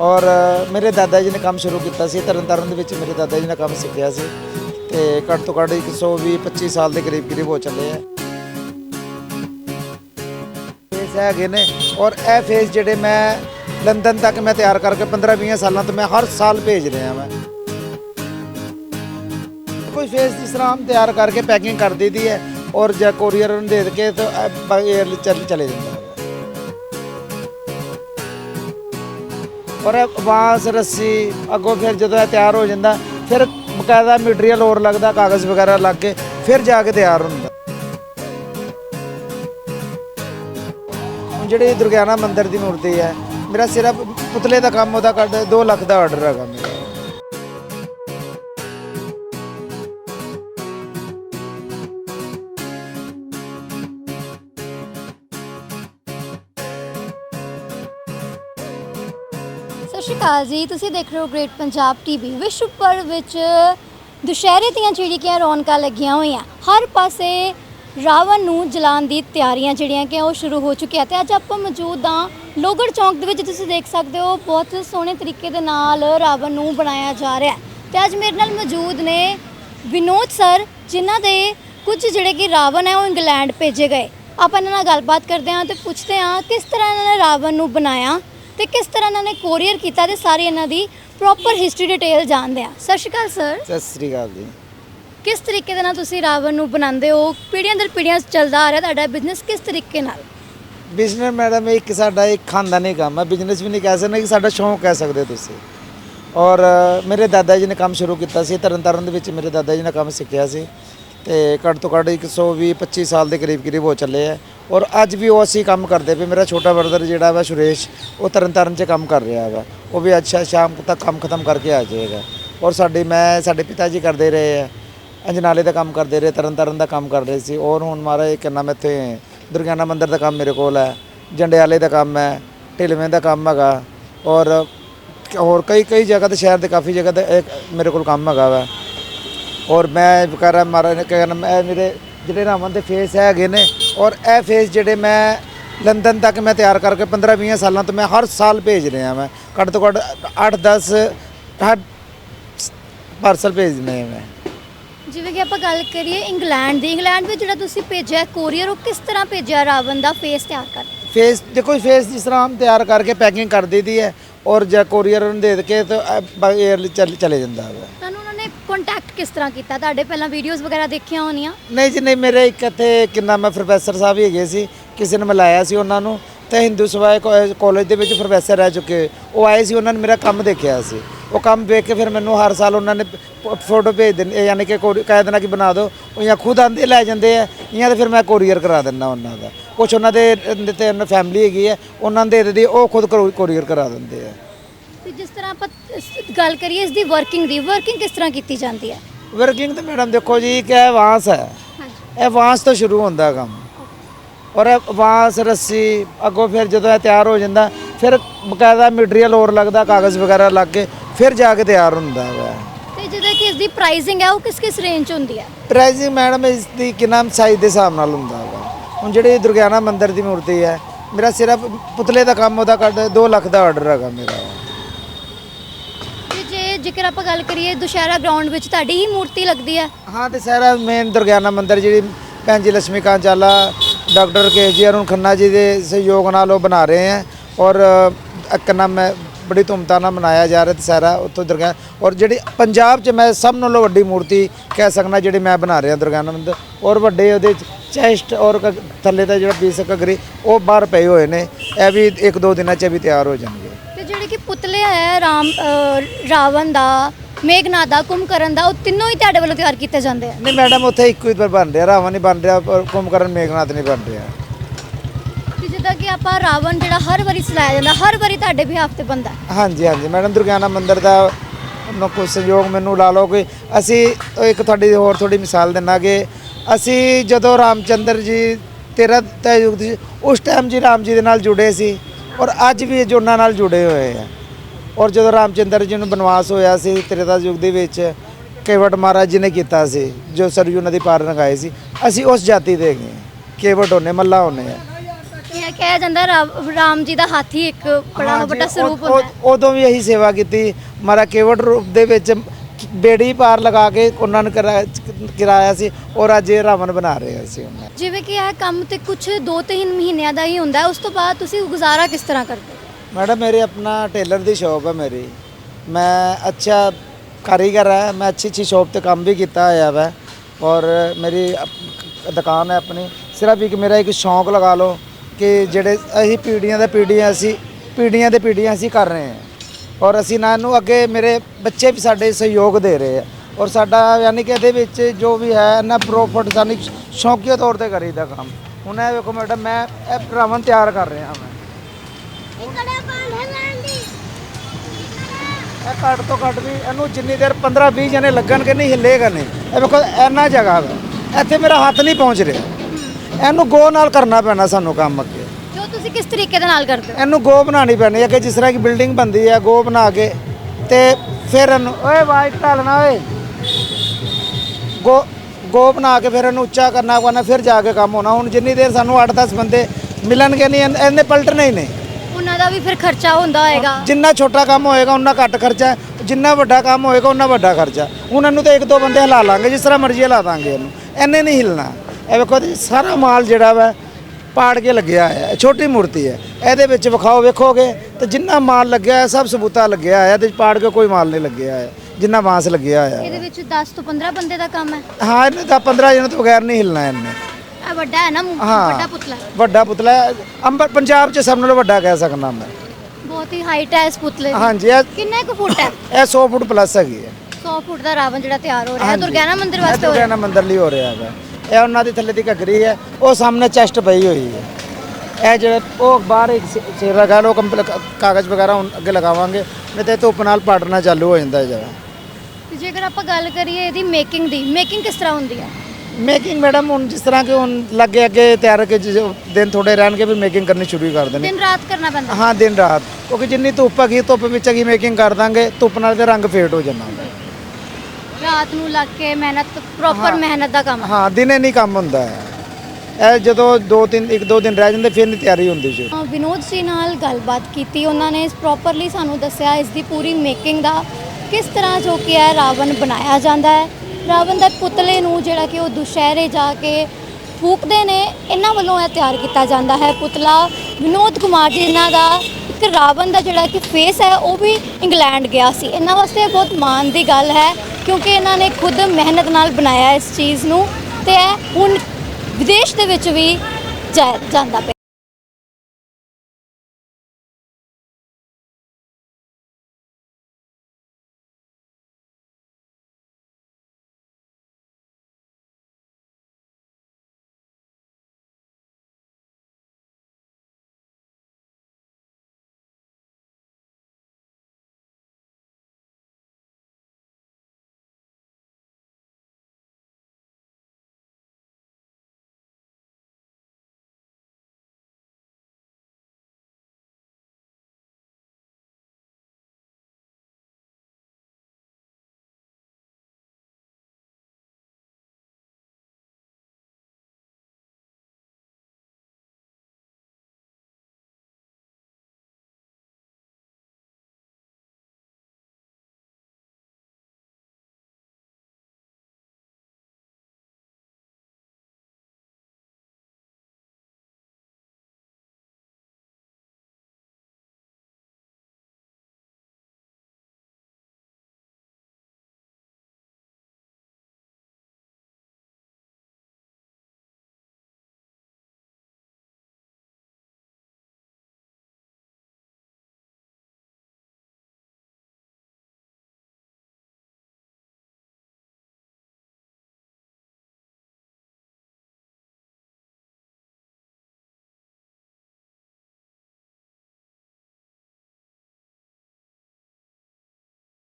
ਔਰ ਮੇਰੇ ਦਾਦਾ ਜੀ ਨੇ ਕੰਮ ਸ਼ੁਰੂ ਕੀਤਾ ਸੀ, ਤਰਨਤਾਰਨ ਦੇ ਵਿੱਚ ਮੇਰੇ ਦਾਦਾ ਜੀ ਨੇ ਕੰਮ ਸਿੱਖਿਆ ਸੀ ਤੇ ਘੱਟ ਤੋਂ ਘੱਟ 120 25 ਸਾਲ ਦੇ ਕਰੀਬ ਕਰੀਬ ਹੋ ਚੱਲੇ ਆ। ਫੇਸ ਹੈਗੇ ਨੇ ਔਰ ਇਹ ਫੇਸ ਜਿਹੜੇ ਮੈਂ ਲੰਡਨ ਤੱਕ ਮੈਂ ਤਿਆਰ ਕਰਕੇ 15 20 ਸਾਲਾਂ ਤੋਂ ਮੈਂ ਹਰ ਸਾਲ ਭੇਜ ਰਿਹਾ ਮੈਂ ਕੋਈ ਫੇਸ ਜਿਸ ਤਰ੍ਹਾਂ ਹਮ ਤਿਆਰ ਕਰਕੇ ਪੈਕਿੰਗ ਕਰ ਦਈਦੀ ਹੈ ਔਰ ਜਾਂ ਕੋਰੀਅਰ ਨੂੰ ਦੇ ਕੇ ਤਾਂ 에ਅਰ ਚਲੇ ਜਾਂਦਾ। ਔਰ ਇਹ ਬਾਂਸ ਰੱਸੀ, ਅੱਗੋਂ ਫਿਰ ਜਦੋਂ ਇਹ ਤਿਆਰ ਹੋ ਜਾਂਦਾ, ਫਿਰ ਬਕਾਇਦਾ ਮਟੀਰੀਅਲ ਹੋਰ ਲੱਗਦਾ, ਕਾਗਜ਼ ਵਗੈਰਾ ਲੱਗ ਕੇ, ਫਿਰ ਜਾ ਕੇ ਤਿਆਰ ਹੁੰਦਾ। ਹੁਣ ਜਿਹੜੀ ਦੁਰਗਿਆਨਾ ਮੰਦਿਰ ਦੀ ਮੂਰਤੀ ਹੈ, ਮੇਰਾ ਸਿਰਫ ਪੁਤਲੇ ਦਾ ਕੰਮ ਉਹਦਾ ਕੱਢ 2 ਲੱਖ ਦਾ ਆਰਡਰ ਹੈਗਾ ਮੇਰਾ। ਸ਼੍ਰੀ ਅਕਾਲ ਜੀ। ਤੁਸੀਂ ਦੇਖ ਰਹੇ ਹੋ ਗ੍ਰੇਟ ਪੰਜਾਬ ਟੀਵੀ ਵਿਸ਼ਵ ਭਰ ਵਿੱਚ ਦੁਸ਼ਹਿਰੇ ਦੀਆਂ ਜਿਹੜੀਆਂ ਰੌਣਕਾਂ ਲੱਗੀਆਂ ਹੋਈਆਂ। ਹਰ ਪਾਸੇ ਰਾਵਣ ਨੂੰ ਜਲਾਉਣ ਦੀ ਤਿਆਰੀਆਂ ਜਿਹੜੀਆਂ ਕਿ ਉਹ ਸ਼ੁਰੂ ਹੋ ਚੁੱਕੀਆਂ ਤੇ ਅੱਜ ਆਪਾਂ ਮੌਜੂਦ ਹਾਂ ਲੋਗੜ ਚੌਂਕ ਦੇ ਵਿੱਚ। ਤੁਸੀਂ ਦੇਖ ਸਕਦੇ ਹੋ, ਬਹੁਤ ਸੋਹਣੇ ਤਰੀਕੇ ਦੇ ਨਾਲ ਰਾਵਣ ਨੂੰ ਬਣਾਇਆ ਜਾ ਰਿਹਾ ਹੈ। ਤੇ ਅੱਜ ਮੇਰੇ ਨਾਲ ਮੌਜੂਦ ਨੇ ਵਿਨੋਦ ਸਰ, ਜਿਨ੍ਹਾਂ ਦੇ ਕੁਝ ਜਿਹੜੇ ਕਿ ਰਾਵਣ ਹੈ, ਉਹ ਇੰਗਲੈਂਡ ਭੇਜੇ ਗਏ। ਆਪਾਂ ਇਹਨਾਂ ਨਾਲ ਗੱਲਬਾਤ ਕਰਦੇ ਹਾਂ ਤੇ ਪੁੱਛਦੇ ਹਾਂ ਕਿਸ ਤਰ੍ਹਾਂ ਇਹਨਾਂ ਨੇ ਰਾਵਣ ਨੂੰ ਬਣਾਇਆ। ਤੇ ਕਿਸ ਤਰ੍ਹਾਂ ਇਹਨਾਂ ਨੇ ਕੋਰੀਅਰ ਕੀਤਾ ਤੇ ਸਾਰੀ ਇਹਨਾਂ ਦੀ ਪ੍ਰੋਪਰ ਹਿਸਟਰੀ ਡਿਟੇਲ ਜਾਣਦੇ ਹਾਂ ਸਤਿ ਸ਼੍ਰੀ ਅਕਾਲ ਸਰ ਸਤਿ ਸ੍ਰੀ ਅਕਾਲ ਜੀ। ਕਿਸ ਤਰੀਕੇ ਦੇ ਨਾਲ ਤੁਸੀਂ ਰਾਵਣ ਨੂੰ ਬਣਾਉਂਦੇ ਹੋ? ਪੀੜ੍ਹੀਆਂ ਦਰ ਪੀੜ੍ਹੀਆਂ ਚੱਲਦਾ ਆ ਰਿਹਾ ਤੁਹਾਡਾ ਬਿਜ਼ਨਸ ਕਿਸ ਤਰੀਕੇ ਨਾਲ? ਬਿਜ਼ਨਸ ਮੈਡਮ ਇੱਕ ਸਾਡਾ ਇੱਕ ਖਾਨਦਾਨੀ ਕੰਮ ਹੈ ਬਿਜ਼ਨਸ ਵੀ ਨਹੀਂ ਕਹਿ ਸਕਦੇ ਕਿ ਸਾਡਾ ਸ਼ੌਂਕ ਕਹਿ ਸਕਦੇ ਤੁਸੀਂ। ਔਰ ਮੇਰੇ ਦਾਦਾ ਜੀ ਨੇ ਕੰਮ ਸ਼ੁਰੂ ਕੀਤਾ ਸੀ ਤਰਨਤਾਰਨ ਦੇ ਵਿੱਚ ਮੇਰੇ ਦਾਦਾ ਜੀ ਨੇ ਕੰਮ ਸਿੱਖਿਆ ਸੀ। ਤੇ ਘੱਟ ਤੋਂ ਘੱਟ 120 25 ਸਾਲ ਦੇ ਕਰੀਬ ਕਰੀਬ ਹੋ ਚੱਲੇ ਆ। ਔਰ ਅੱਜ ਵੀ ਉਹ ਅਸੀਂ ਕੰਮ ਕਰਦੇ ਪਏ। ਮੇਰਾ ਛੋਟਾ ਬ੍ਰਦਰ ਜਿਹੜਾ ਵਾ, ਸੁਰੇਸ਼, ਉਹ ਤਰਨਤਾਰਨ 'ਚ ਕੰਮ ਕਰ ਰਿਹਾ ਵਾ। ਉਹ ਵੀ ਅੱਛਾ ਸ਼ਾਮ ਤੱਕ ਕੰਮ ਖਤਮ ਕਰਕੇ ਆ ਜਾਏਗਾ। ਔਰ ਸਾਡੇ, ਮੈਂ, ਸਾਡੇ ਪਿਤਾ ਜੀ ਕਰਦੇ ਰਹੇ ਆ। ਅੰਜਨਾਲੇ ਦਾ ਕੰਮ ਕਰਦੇ ਰਹੇ, ਤਰਨਤਾਰਨ ਦਾ ਕੰਮ ਕਰ ਰਹੇ ਸੀ। ਔਰ ਹੁਣ ਮਹਾਰਾਜ ਕਿੰਨਾ ਮੈਂ ਇੱਥੇ? ਦੁਰਗਿਆਨਾ ਮੰਦਿਰ ਦਾ ਕੰਮ ਮੇਰੇ ਕੋਲ ਹੈ। ਜੰਡਿਆਲੇ ਦਾ ਕੰਮ ਹੈ। ਢਿਲਵੇਂ ਦਾ ਕੰਮ ਹੈਗਾ। ਔਰ ਹੋਰ ਕਈ ਕਈ ਜਗ੍ਹਾ ਤੇ ਸ਼ਹਿਰ ਦੇ ਕਾਫੀ ਜਗ੍ਹਾ ਤੇ ਮੇਰੇ ਕੋਲ ਕੰਮ ਹੈਗਾ ਵਾ। ਔਰ ਮੈਂ ਕਰ ਮਹਾਰਾਜ ਨੇ ਕਹਿਣਾ ਮੈਂ ਮੇਰੇ ਜਿਹੜੇ ਰਾਵਣ ਦੇ ਫੇਸ ਹੈਗੇ ਨੇ ਔਰ ਇਹ ਫੇਸ ਜਿਹੜੇ ਮੈਂ ਲੰਡਨ ਤੱਕ ਮੈਂ ਤਿਆਰ ਕਰਕੇ 15 20 ਸਾਲਾਂ ਤੋਂ ਮੈਂ ਹਰ ਸਾਲ ਭੇਜ ਰਿਹਾ ਮੈਂ। ਘੱਟ ਤੋਂ ਘੱਟ 8 10 ਪਾਰਸਲ ਭੇਜਨੇ ਮੈਂ। ਜਿਵੇਂ ਕਿ ਆਪਾਂ ਗੱਲ ਕਰੀਏ ਇੰਗਲੈਂਡ ਦੀ ਇੰਗਲੈਂਡ ਵਿੱਚ ਜਿਹੜਾ ਤੁਸੀਂ ਭੇਜਿਆ ਕੋਰੀਅਰ ਉਹ ਕਿਸ ਤਰ੍ਹਾਂ ਭੇਜਿਆ ਰਾਵਣ ਦਾ ਫੇਸ ਤਿਆਰ ਕਰ ਫੇਸ ਦੇਖੋ ਫੇਸ ਜਿਸ ਤਰ੍ਹਾਂ ਹਮ ਤਿਆਰ ਕਰਕੇ ਪੈਕਿੰਗ ਕਰ ਦਈਦੀ ਹੈ ਔਰ ਜਾਂ ਕੋਰੀਅਰ ਨੂੰ ਦੇ ਕੇ ਤਾਂ 에ਅਰ ਚੱਲ ਚਲੇ ਜਾਂਦਾ ਹੈ। ਕੰਟੈਕਟ ਕਿਸ ਤਰ੍ਹਾਂ ਕੀਤਾ? ਤੁਹਾਡੇ ਪਹਿਲਾਂ ਵੀਡੀਓਜ਼ ਵਗੈਰਾ ਦੇਖੀਆਂ ਹੋਣੀਆਂ? ਨਹੀਂ ਜੀ, ਨਹੀਂ, ਮੇਰੇ ਇੱਕ ਇੱਥੇ ਕਿੰਨਾ ਮੈਂ ਪ੍ਰੋਫੈਸਰ ਸਾਹਿਬ ਹੀ ਹੈਗੇ ਸੀ। ਕਿਸੇ ਨੇ ਮਿਲਾਇਆ ਸੀ ਉਹਨਾਂ ਨੂੰ। ਤੇ ਹਿੰਦੂ ਸਭਾ ਕਾਲਜ ਦੇ ਵਿੱਚ ਪ੍ਰੋਫੈਸਰ ਰਹਿ ਚੁੱਕੇ। ਉਹ ਆਏ ਸੀ, ਉਹਨਾਂ ਨੇ ਮੇਰਾ ਕੰਮ ਦੇਖਿਆ ਸੀ। ਉਹ ਕੰਮ ਵੇਖ ਕੇ ਫਿਰ ਮੈਨੂੰ ਹਰ ਸਾਲ ਉਹਨਾਂ ਨੇ ਫੋਟੋ ਭੇਜ ਦਿੰਦੇ ਯਾਨੀ ਕਿ ਕੋਰੀ- ਕਹਿ ਦੇਣਾ ਕਿ ਬਣਾ ਦਿਓ। ਉਹ ਜਾਂ ਖੁਦ ਆਂਦੇ ਲੈ ਜਾਂਦੇ ਆ। ਜਾਂ ਤਾਂ ਫਿਰ ਮੈਂ ਕੋਰੀਅਰ ਕਰਾ ਦਿੰਦਾ ਉਹਨਾਂ ਦਾ। ਕੁਝ ਉਹਨਾਂ ਦੇ ਤੇ ਫੈਮਿਲੀ ਹੈਗੀ ਹੈ ਉਹਨਾਂ ਨੂੰ ਦੇ ਉਹ ਖੁਦ ਕੋਰੀਅਰ ਕਰਾ ਦਿੰਦੇ ਆ। ਜਿਸ ਤਰ੍ਹਾਂ ਆਪਾਂ ਗੱਲ ਕਰੀਏ ਇਸ ਦੀ ਵਰਕਿੰਗ ਦੀ ਵਰਕਿੰਗ ਕਿਸ ਤਰ੍ਹਾਂ ਕੀਤੀ ਜਾਂਦੀ ਹੈ? ਵਰਕਿੰਗ ਤਾਂ ਮੈਡਮ ਦੇਖੋ ਜੀ ਕਿ ਇਹ ਵਾਂਸ ਹੈ। ਹਾਂਜੀ। ਇਹ ਵਾਂਸ ਤੋਂ ਸ਼ੁਰੂ ਹੁੰਦਾ ਕੰਮ। ਔਰ ਇਹ ਵਾਂਸ ਰੱਸੀ ਅੱਗੋਂ ਫਿਰ ਜਦੋਂ ਇਹ ਤਿਆਰ ਹੋ ਜਾਂਦਾ ਫਿਰ ਬਕਾਇਦਾ ਮਟੀਰੀਅਲ ਹੋਰ ਲੱਗਦਾ ਕਾਗਜ਼ ਵਗੈਰਾ ਲੱਗ ਕੇ ਫਿਰ ਜਾ ਕੇ ਤਿਆਰ ਹੁੰਦਾ ਵਾ। ਤੇ ਜਿਹਦਾ ਕਿ ਇਸ ਦੀ ਪ੍ਰਾਈਸਿੰਗ ਹੈ ਉਹ ਕਿਸ ਕਿਸ ਰੇਂਜ 'ਚ ਹੁੰਦੀ ਹੈ? ਪ੍ਰਾਈਸਿੰਗ ਮੈਡਮ ਇਸ ਦੀ ਕਿੰਨਾ ਸਾਈਜ਼ ਦੇ ਹਿਸਾਬ ਨਾਲ ਹੁੰਦਾ ਵਾ। ਹੁਣ ਜਿਹੜੀ ਦੁਰਗਿਆਨਾ ਮੰਦਿਰ ਦੀ ਮੂਰਤੀ ਹੈ ਮੇਰਾ ਸਿਰਫ ਪੁਤਲੇ ਦਾ ਕੰਮ ਉਹਦਾ ਕੱਢ 2 ਲੱਖ ਦਾ ਆਰਡਰ ਹੈਗਾ ਮੇਰਾ। ਜੇਕਰ ਆਪਾਂ ਗੱਲ ਕਰੀਏ ਦੁਸ਼ਹਿਰਾ ਗਰਾਊਂਡ ਵਿੱਚ ਤੁਹਾਡੀ ਹੀ ਮੂਰਤੀ ਲੱਗਦੀ ਹੈ? ਹਾਂ ਤੇ ਸਾਰਾ ਮੇਨ ਦੁਰਗਿਆਨਾ ਮੰਦਿਰ ਜਿਹੜੀ ਭੈਣ ਜੀ ਲక్ష్ਮੀ ਕਾਂਤ ਚਾਲਾ, ਡਾਕਟਰ ਕੇ ਜੀ ਅਰੁਣ ਖੰਨਾ ਜੀ ਦੇ ਸਹਿਯੋਗ ਨਾਲ ਉਹ ਬਣਾ ਰਹੇ ਹੈ ਔਰ ਇੱਕ ਨਾਮ ਹੈ ਬੜੀ ਧੂਮਧਾਮ ਨਾਲ ਮਨਾਇਆ ਜਾ ਰਿਹਾ ਦੁਸਹਿਰਾ ਉੱਥੋਂ ਦੁਰਗਾ ਔਰ ਜਿਹੜੀ ਪੰਜਾਬ 'ਚ ਮੈਂ ਸਭ ਨਾਲੋਂ ਵੱਡੀ ਮੂਰਤੀ ਕਹਿ ਸਕਦਾ ਜਿਹੜੀ ਮੈਂ ਬਣਾ ਰਿਹਾ ਦੁਰਗਿਆਨਾ ਮੰਦਿਰ ਔਰ ਵੱਡੇ ਉਹਦੇ ਚੈਸਟ ਔਰ ਕ- ਥੱਲੇ ਦਾ ਜਿਹੜਾ ਪੀਸ ਕਗਰੀ ਉਹ ਬਾਹਰ ਪਏ ਹੋਏ ਨੇ, ਇਹ ਵੀ ਇੱਕ ਦੋ ਦਿਨਾਂ 'ਚ ਵੀ ਤਿਆਰ ਹੋ ਜਾਣਗੇ। ਪੁਤਲੇ ਹੈ ਰਾਮ ਅ, ਰਾਵਣ ਦਾ ਮੇਘਨਾਥ ਦਾ ਕੁੰਭਕਰਨ ਦਾ ਉਹ ਤਿੰਨੋਂ ਹੀ ਤੁਹਾਡੇ ਵੱਲੋਂ ਤਿਆਰ ਕੀਤੇ ਜਾਂਦੇ ਆ। ਨਹੀਂ ਮੈਡਮ ਉੱਥੇ ਇੱਕੋ ਹੀ ਬਣ ਰਿਹਾ ਰਾਵਣ ਨਹੀਂ ਬਣ ਰਿਹਾ ਔਰ ਕੁੰਭਕਰਨ ਮੇਘਨਾਥ ਨਹੀਂ ਬਣ ਰਿਹਾ। ਤੇ ਜਿੱਦਾਂ ਕਿ ਆਪਾਂ ਰਾਵਣ ਜਿਹੜਾ ਹਰ ਵਾਰੀ ਚਲਾਇਆ ਜਾਂਦਾ ਹਰ ਵਾਰੀ ਤੁਹਾਡੇ ਵੀ ਹਫ਼ਤੇ ਬੰਦਾ ਹਾਂਜੀ ਹਾਂਜੀ। ਮੈਡਮ ਦੁਰਗਿਆਨਾ ਮੰਦਿਰ ਦਾ ਨੂੰ ਕੋਈ ਸਹਿਯੋਗ ਮੈਨੂੰ ਲਾ ਲਓ ਕਿ ਅਸੀਂ ਇੱਕ ਤੁਹਾਡੀ ਹੋਰ ਥੋੜੀ ਮਿਸਾਲ ਦਿੰਨਾ ਕਿ ਅਸੀਂ ਜਦੋਂ ਰਾਮਚੰਦਰ ਜੀ 13 ਤੈਯੁਗ ਦੀ ਉਸ ਟਾਈਮ ਜੀ ਰਾਮ ਜੀ ਦੇ ਨਾਲ ਜੁੜੇ ਸੀ ਔਰ ਅੱਜ ਵੀ ਜੋ ਉਹਨਾਂ ਨਾਲ ਜੁੜੇ ਹੋਏ ਆ। ਔਰ ਜਦੋਂ ਰਾਮਚੰਦਰ ਜੀ ਨੂੰ ਬਨਵਾਸ ਹੋਇਆ ਸੀ ਤ੍ਰੇਤਾ ਯੁੱਗ ਦੇ ਵਿੱਚ ਕੇਵਟ ਮਹਾਰਾਜ ਜੀ ਨੇ ਕੀਤਾ ਸੀ ਜੋ ਸਰਯੂ ਨਦੀ ਪਾਰ ਲੰਘਾਏ ਸੀ ਅਸੀਂ ਉਸ ਜਾਤੀ ਦੇ ਹੈਗੇ ਹਾਂ। ਕੇਵਟ ਹੋਨੇ ਮੱਲਾ ਹੋਨੇ ਆ। ਇਹ ਕਿਹਾ ਜਾਂਦਾ ਰਾਮ ਜੀ ਦਾ ਹਾਥੀ ਇੱਕ ਬੜਾ ਹਾਂਜੀ, ਵੱਡਾ ਸਰੂਪ ਹੁੰਦਾ ਹੈ। ਉਦੋਂ ਵੀ ਇਹੀ ਸੇਵਾ ਕੀਤੀ। ਮਾਰਾ ਕੇਵਟ ਰੂਪ ਦੇ ਵਿੱਚ ਬੇੜੀ ਪਾਰ ਲਗਾ ਕੇ ਉਹਨਾਂ ਨੂੰ ਕਰਾ- ਕਿਰਾਇਆ ਸੀ ਔਰ ਅੱਜ ਇਹ ਰਾਵਣ ਬਣਾ ਰਹੇ ਸੀ ਉਹਨਾਂ ਜਿਵੇਂ ਕਿ ਇਹ ਕੰਮ ਤੇ ਕੁਝ 2-3 ਮਹੀਨਿਆਂ ਦਾ ਹੀ ਹੁੰਦਾ ਹੈ। ਉਸ ਤੋਂ ਬਾਅਦ ਤੁਸੀਂ ਗੁਜ਼ਾਰਾ ਕਿਸ ਤਰ੍ਹਾਂ ਕਰਦੇ ਮੈਡਮ, ਮੇਰੇ ਆਪਣਾ ਟੇਲਰ ਦੀ ਸ਼ਾਪ ਹੈ ਮੇਰੀ। ਮੈਂ ਅੱਛਾ ਕਾਰੀਗਰ ਹੈ, ਮੈਂ ਅੱਛੀ ਅੱਛੀ ਸ਼ਾਪ ਤੇ ਕੰਮ ਵੀ ਕੀਤਾ ਹੋਇਆ ਵੈ। ਔਰ ਮੇਰੀ ਦੁਕਾਨ ਹੈ ਆਪਣੀ। ਸਿਰਫ ਇੱਕ, ਮੇਰਾ ਇੱਕ ਸ਼ੌਂਕ ਲਗਾ ਲਓ ਕਿ ਜਿਹੜੇ ਅਸੀਂ ਪੀੜ੍ਹੀਆਂ ਦੇ ਪੀੜ੍ਹੀਆਂ ਅਸੀਂ ਪੀੜ੍ਹੀਆਂ ਦੇ ਪੀੜ੍ਹੀਆਂ ਅਸੀਂ ਕਰ ਰਹੇ ਹਾਂ। ਔਰ ਅਸੀਂ ਨਾ ਇਹਨੂੰ ਅੱਗੇ ਮੇਰੇ ਬੱਚੇ ਵੀ ਸਾਡੇ ਸਹਿਯੋਗ ਦੇ ਰਹੇ ਆ। ਔਰ ਸਾਡਾ ਯਾਨੀ ਕਿ ਇਹਦੇ ਵਿੱਚ ਜੋ ਵੀ ਹੈ ਨਾ ਪ੍ਰੋਫਿਟ ਸਾਨੂੰ ਸ਼ੌਕੀਆ ਤੌਰ ਤੇ ਕਰੀਦਾ ਕੰਮ। ਹੁਣ ਇਹ ਵੇਖੋ ਮੈਡਮ, ਮੈਂ ਇਹ ਰਾਵਣ ਤਿਆਰ ਕਰ ਰਿਹਾ ਮੈਂ ਇਹ ਘੱਟ ਤੋਂ ਘੱਟ ਵੀ ਇਹਨੂੰ ਜਿੰਨੀ ਦੇਰ 15 20 ਜਣੇ ਲੱਗਣਗੇ ਨਹੀਂ ਹਿੱਲੇਗਾ ਨਹੀਂ। ਇਹ ਵੇਖੋ ਇੰਨਾ ਜਗ੍ਹਾ ਵਾ। ਇੱਥੇ ਮੇਰਾ ਹੱਥ ਨਹੀਂ ਪਹੁੰਚ ਰਿਹਾ। ਇਹਨੂੰ ਗੋ ਨਾਲ ਕਰਨਾ ਪੈਣਾ ਸਾਨੂੰ ਕੰਮ ਅੱਗੇ। ਜੋ ਤੁਸੀਂ ਕਿਸ ਤਰੀਕੇ ਦੇ ਨਾਲ ਕਰਦੇ ਹੋ? ਇਹਨੂੰ ਗੋ ਬਣਾਉਣੀ ਪੈਣੀ ਹੈ ਕਿ ਜਿਸ ਤਰ੍ਹਾਂ ਕਿ ਬਿਲਡਿੰਗ ਬਣਦੀ ਹੈ ਗੋ ਬਣਾ ਕੇ ਤੇ ਫਿਰ ਇਹਨੂੰ ਓਏ ਵਾਈਟ ਢਾਲਣਾ ਓਏ। ਗੋ ਗੋ ਬਣਾ ਕੇ ਫਿਰ ਇਹਨੂੰ ਉੱਚਾ ਕਰਨਾ ਪੈਣਾ ਫਿਰ ਜਾ ਕੇ ਕੰਮ ਹੋਣਾ। ਹੁਣ ਜਿੰਨੀ ਦੇਰ ਸਾਨੂੰ 8-10 ਬੰਦੇ ਮਿਲਣਗੇ ਨਹੀਂ ਇਹਨ- ਪਲਟਣੇ ਹੀ ਨਹੀਂ ਦਾ ਵੀ ਫਿਰ ਖਰਚਾ ਹੁੰਦਾ ਹੋਏਗਾ। ਜਿੰਨਾ ਛੋਟਾ ਕੰਮ ਹੋਏਗਾ ਉਨਾ ਘੱਟ ਖਰਚਾ ਹੈ, ਜਿੰਨਾ ਵੱਡਾ ਕੰਮ ਹੋਏਗਾ ਉਨਾ ਵੱਡਾ ਖਰਚਾ ਹੁਣ ਇਹਨੂੰ ਤਾਂ ਇੱਕ ਦੋ ਬੰਦੇ ਹਿਲਾ ਲਾਂਗੇ ਜਿਸ ਤਰ੍ਹਾਂ ਮਰਜ਼ੀ ਹਿਲਾ ਦਾਂਗੇ ਇਹਨੂੰ। ਐਨੇ ਨਹੀਂ ਹਿਲਣਾ। ਇਹ ਵੇਖੋ ਜੀ ਸਾਰਾ ਮਾਲ ਜਿਹੜਾ ਵਾ ਪਾੜ ਕੇ ਲੱਗਿਆ ਹੈ। ਛੋਟੀ ਮੂਰਤੀ ਹੈ। ਇਹਦੇ ਵਿੱਚ ਵਿਖਾਓ ਵੇਖੋਗੇ ਤੇ ਜਿੰਨਾ ਮਾਲ ਲੱਗਿਆ ਹੈ ਸਭ ਸਬੂਤਾ ਲੱਗਿਆ ਹੈ ਇਹਦੇ ਵਿੱਚ ਪਾੜ ਕੇ ਕੋਈ ਮਾਲ ਨਹੀਂ ਲੱਗਿਆ ਹੈ ਜਿੰਨਾ ਬਾਂਸ ਲੱਗਿਆ ਹੋਇਆ ਇਹਦੇ ਹੈ ਵਿੱਚ 10 ਤੋਂ 15 ਬੰਦੇ ਦਾ ਕੰਮ ਹੈ। ਹਾਂ ਇਹਨੇ ਤਾਂ 15 ਜਣ ਤੋਂ ਬਗੈਰ ਨਹੀਂ ਹਿਲਣਾ ਇਹਨੇ। ਇਹ ਵੱਡਾ ਹੈ ਨਾ ਮੂੰਹ, ਹਾਂ। ਵੱਡਾ ਪੁਤਲਾ। ਹੈ। ਵੱਡਾ ਪੁਤਲਾ ਹੈ। ਅੰਬਰ ਪੰਜਾਬ 'ਚ ਸਭ ਨਾਲੋਂ ਵੱਡਾ ਕਹਿ ਸਕਦਾ ਮੈਂ। ਬਹੁਤ ਹੀ ਹਾਈਟ ਹੈ ਇਸ ਪੁਤਲੇ ਦੀ। ਹਾਂਜੀ ਇਹ ਕਿੰਨਾ ਕੁ ਫੁੱਟ ਹੈ? ਇਹ 100 ਫੁੱਟ ਪਲੱਸ ਹੈਗੀ ਹੈ। 100 ਫੁੱਟ ਦਾ ਰਾਵਣ ਜਿਹੜਾ ਤਿਆਰ ਹੋ ਰਿਹਾ ਹੈ। ਹਾਂਜੀ। ਦੁਰਗਿਆਨਾ ਮੰਦਿਰ ਇਹ ਵਾਸਤੇ ਹੋ ਰਿਹਾ ਦੁਰਗਿਆਨਾ ਮੰਦਿਰ ਲਈ ਹੋ ਰਿਹਾ ਹੈ ਇਹ ਉਹਨਾਂ ਦੀ ਥੱਲੇ ਦੀ ਘੱਗਰੀ ਹੈ। ਉਹ ਸਾਹਮਣੇ ਚੈਸਟ ਪਈ ਹੋਈ ਹੈ। ਇਹ ਜਿਹੜੇ ਉਹ ਬਾਹਰ ਇੱਕ ਸੇ- ਸੇਰ ਲਗਾ ਲੋ ਕੰਪਲ ਕਾਗਜ਼ ਵਗੈਰਾ ਹੁਣ ਅੱਗੇ ਲਗਾਵਾਂਗੇ। ਨਹੀਂ ਤੇ ਧੁੱਪ ਨਾਲ ਪਾੜਨਾ ਚਾਲੂ ਹੋ ਜਾਂਦਾ ਹੈ ਜਰਾ। ਤੇ ਜੇਕਰ ਆਪਾਂ ਗੱਲ ਕਰੀਏ ਇਹਦੀ ਮੇਕਿੰਗ ਦੀ ਮੇਕਿੰਗ ਕਿਸ ਤਰ੍ਹਾਂ ਹੁੰਦੀ ਹੈ? ਮੇਕਿੰਗ ਮੈਡਮ ਹੁਣ ਜਿਸ ਤਰ੍ਹਾਂ ਕਿ ਹੁਣ ਲੱਗੇ ਅੱਗੇ ਤਿਆਰ ਕੇ ਜੋ ਦਿਨ ਥੋੜੇ ਰਹਿਣਗੇ ਫਿਰ ਮੇਕਿੰਗ ਕਰਨੀ ਸ਼ੁਰੂ ਕਰ ਦੇਣੀ। ਦਿਨ ਰਾਤ ਕਰਨਾ ਪੈਂਦਾ। ਹਾਂ ਦਿਨ ਰਾਤ। ਕਿਉਂਕਿ ਜਿੰਨੀ ਧੁੱਪ ਹੈਗੀ ਧੁੱਪ ਵਿੱਚ ਹੈਗੀ ਮੇਕਿੰਗ ਕਰ ਦਾਂਗੇ ਧੁੱਪ ਨਾਲ ਤੇ ਰੰਗ ਫੇਡ ਹੋ ਜਾਣਾ। ਰਾਤ ਨੂੰ ਲੱਗ ਕੇ ਮਿਹਨਤ ਪ੍ਰੋਪਰ ਮਿਹਨਤ ਦਾ ਕੰਮ। ਹੈ। ਦਿਨੇ ਨਹੀਂ ਕੰਮ ਹੁੰਦਾ। ਹੈ ਇਹ ਜਦੋਂ ਦੋ ਤਿੰਨ ਇੱਕ ਦੋ ਦਿਨ ਰਹਿ ਜਾਂਦੇ ਫਿਰ ਨਹੀਂ ਤਿਆਰੀ ਹੁੰਦੀ ਅ, ਵਿਨੋਦ ਜੀ ਨਾਲ ਗੱਲਬਾਤ ਕੀਤੀ ਉਹਨਾਂ ਨੇ ਪ੍ਰੋਪਰਲੀ ਸਾਨੂੰ ਦੱਸਿਆ ਇਸ ਦੀ ਪੂਰੀ ਮੇਕਿੰਗ ਦਾ ਕਿਸ ਤਰ੍ਹਾਂ ਜੋ ਕਿ ਹੈ ਰਾਵਣ ਬਣਾਇਆ ਜਾਂਦਾ ਹੈ। ਰਾਵਣ ਦੇ ਪੁਤਲੇ ਨੂੰ ਜਿਹੜਾ ਕਿ ਉਹ ਦੁਸ਼ਹਿਰੇ ਜਾ ਕੇ ਫੂਕਦੇ ਨੇ, ਇਹਨਾਂ ਵੱਲੋਂ ਇਹ ਤਿਆਰ ਕੀਤਾ ਜਾਂਦਾ ਹੈ ਪੁਤਲਾ। ਵਿਨੋਦ ਕੁਮਾਰ ਜੀ, ਇਹਨਾਂ ਦਾ ਇੱਕ ਰਾਵਣ ਦਾ ਜਿਹੜਾ ਕਿ ਫੇਸ ਹੈ, ਉਹ ਵੀ ਇੰਗਲੈਂਡ ਗਿਆ ਸੀ। ਇਹਨਾਂ ਵਾਸਤੇ ਬਹੁਤ ਮਾਣ ਦੀ ਗੱਲ ਹੈ, ਕਿਉਂਕਿ ਇਹਨਾਂ ਨੇ ਖੁਦ ਮਿਹਨਤ ਨਾਲ ਬਣਾਇਆ ਇਸ ਚੀਜ਼ ਨੂੰ ਤੇ ਇਹ ਹੁਣ ਵਿਦੇਸ਼ ਦੇ ਵਿੱਚ ਵੀ ਜਾ- ਜਾਂਦਾ ਪਿਆ।